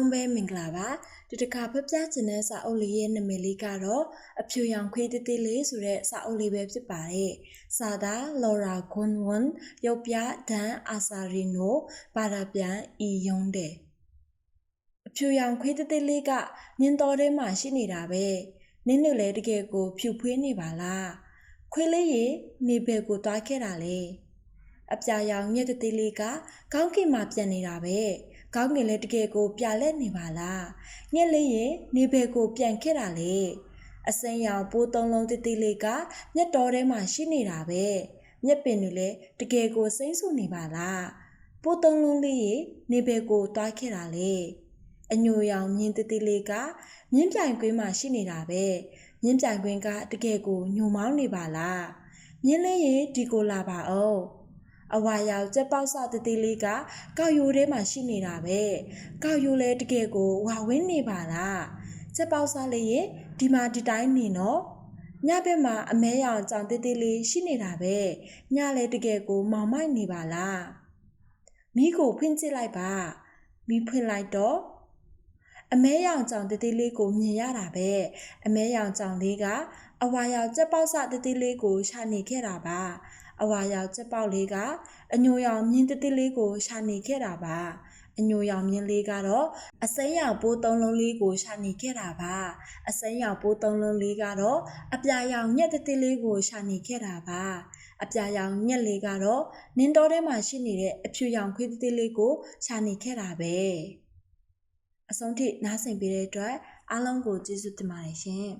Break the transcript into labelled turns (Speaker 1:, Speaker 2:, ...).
Speaker 1: လုံးပဲမင်္ဂလာပါဒီတစ်ခါဖျက်ပြချင်တဲ့စာအုပ်လေးရဲ့နာမည်လေးကတော့အဖြူရောင်ခွေးသေးသေးလေးဆိုတဲ့စာအုပ်လေးပဲဖြစ်ပါတယ်စာသားလော်ရာဂွန်ဝန်ရုပ်ပြဒန်အာဆာရီနိုပါရာပြန်အီယွန်းတဲ့အဖြူရောင်ခွေးသေးသေးလေးကနင်းတော်ထဲမှာရှိနေတာပဲနင်းတို့လည်းတကယ်ကို ဖြူဖွေးနေပါလားခွေးလေးရေနေဘယ်ကိုတွားခဲ့တာလဲအပြာရောင်ညက်သေးသေးလေးကကောင်းကင်မှာပြန်နေတာပဲ ကောင်းကင်လည်းတကယ်ကိုပြလက်နေပါလားညက်လေးရင်နေဘယ်ကိုပြန်ခဲ့တာလဲအစိမ်းရောင်ပိုးသုံးလုံးတိတိလေးကမျက်တော်ထဲမှာရှိနေတာပဲမျက်ပင်တွေလည်းတကယ်ကိုစိမ့်ဆူနေပါလားပိုးသုံးလုံးလေးရေနေဘယ်ကိုတွားခဲ့တာလဲအညိုရောင်မြင်းတိတိလေးကမြင်းပြိုင်ကွင်းမှာရှိနေတာပဲမြင်းပြိုင်ကွင်းကတကယ်ကိုညိုမောင်းနေပါလားမြင်းလေးရေဒီကိုလာပါအောင် အဝါရောင်ကြက်ပေါက်စတတိလေးကကောက်ရိုးထဲမှာရှိနေတာပဲကောက်ရိုးလဲတကယ်ကိုဝါဝင်းနေပါလားကြက်ပေါက်စလေးရဲ့ဒီမှာဒီတိုင်းနေနော်ညဘက်မှာအမဲရောင်ကြောင်တေးသေးလေးရှိနေတာပဲညလဲတကယ်ကိုမောင်မိုက်နေပါလားမိကိုဖွင့်ကြည့်လိုက်ပါမိဖွင့်လိုက်တော့အမဲရောင်ကြောင်တေးသေးလေးကိုမြင်ရတာပဲအမဲရောင်ကြောင်လေးကအဝါရောင်ကြက်ပေါက်စတေးသေးလေးကိုရှာနေခဲ့တာပါ အဝါရောင်ကြက်ပေါက်လေးကအညိုရောင်မြင်းတစ်တစ်လေးကိုရှာနေခဲ့တာပါအညိုရောင်မြင်းလေးကတော့အစိမ်းရောင်ပိုးသုံးလုံးလေးကိုရှာနေခဲ့တာပါအစိမ်းရောင်ပိုးသုံးလုံးလေးကတော့အပြာရောင်ညက်တစ်တစ်လေးကိုရှာနေခဲ့တာပါအပြာရောင်ညက်လေးကတော့နင်းတော်ထဲမှာရှိနေတဲ့အဖြူရောင်ခွေးတစ်တစ်လေးကိုရှာနေခဲ့တာပဲအဆုံးထိနားဆင်ပေးတဲ့အတွက်အားလုံးကိုကျေးဇူးတင်ပါတယ်ရှင်